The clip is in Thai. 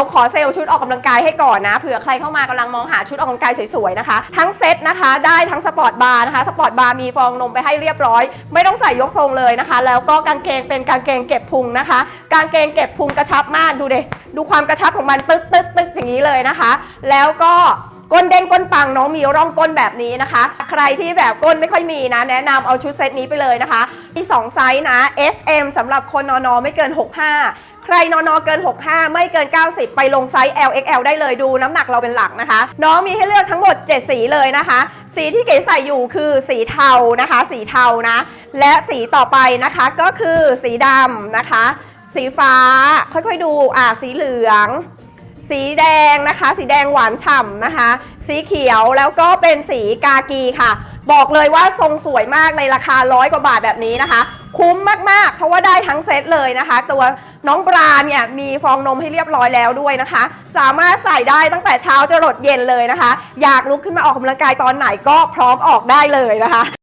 ราขอเซลล์ชุดออกกำลังกายให้ก่อนนะเผื่อใครเข้ามากำลังมองหาชุดออกกำลังกายสวยๆนะคะ ทั้งเซตนะคะได้ทั้งสปอร์ตบาร์นะคะสปอร์ตบาร์มีฟองนมไปให้เรียบร้อย ไม่ต้องใส่ยกทรงเลยนะคะ แล้วก็กางเกงเป็นกางเกงเก็บพุงนะคะ กางเกงเก็บพุงกระชับมากดูเดดูความกระชับของมันตึ๊กตึ๊กตึ๊กอย่างนี้เลยนะคะ แล้วก็ก้นเด้งก้นปังน้องมีร่องก้นแบบนี้นะคะ ใครที่แบบก้นไม่ค่อยมีนะ แนะนำเอาชุดเซตนี้ไปเลยนะคะ มี 2 ไซส์นะ S M สำหรับคนนอนอไม่เกิน 65 ใครนอนอเกิน 65 ไม่เกิน 90 ไปลงไซส์ L X L ได้เลยดูน้ำหนักเราเป็นหลักนะคะ น้องมีให้เลือกทั้งหมด 7 สีเลยนะคะ สีที่เก๋ใส่อยู่คือสีเทานะคะ สีเทานะ และสีต่อไปนะคะก็คือสีดำนะคะ สีฟ้าค่อยๆดูอ่าสีเหลืองสีแดงนะคะ สีแดงหวานฉ่ำนะคะ สีเขียวแล้วก็เป็นสีกากีค่ะ บอกเลยว่าทรงสวยมากในราคาร้อยกว่าบาทแบบนี้นะคะ คุ้มมากๆ เพราะว่าได้ทั้งเซตเลยนะคะ ตัวน้องปลาเนี่ยมีฟองนมให้เรียบร้อยแล้วด้วยนะคะ สามารถใส่ได้ตั้งแต่เช้าจรดเย็นเลยนะคะ อยากลุกขึ้นมาออกกำลังกายตอนไหนก็พร้อมออกได้เลยนะคะ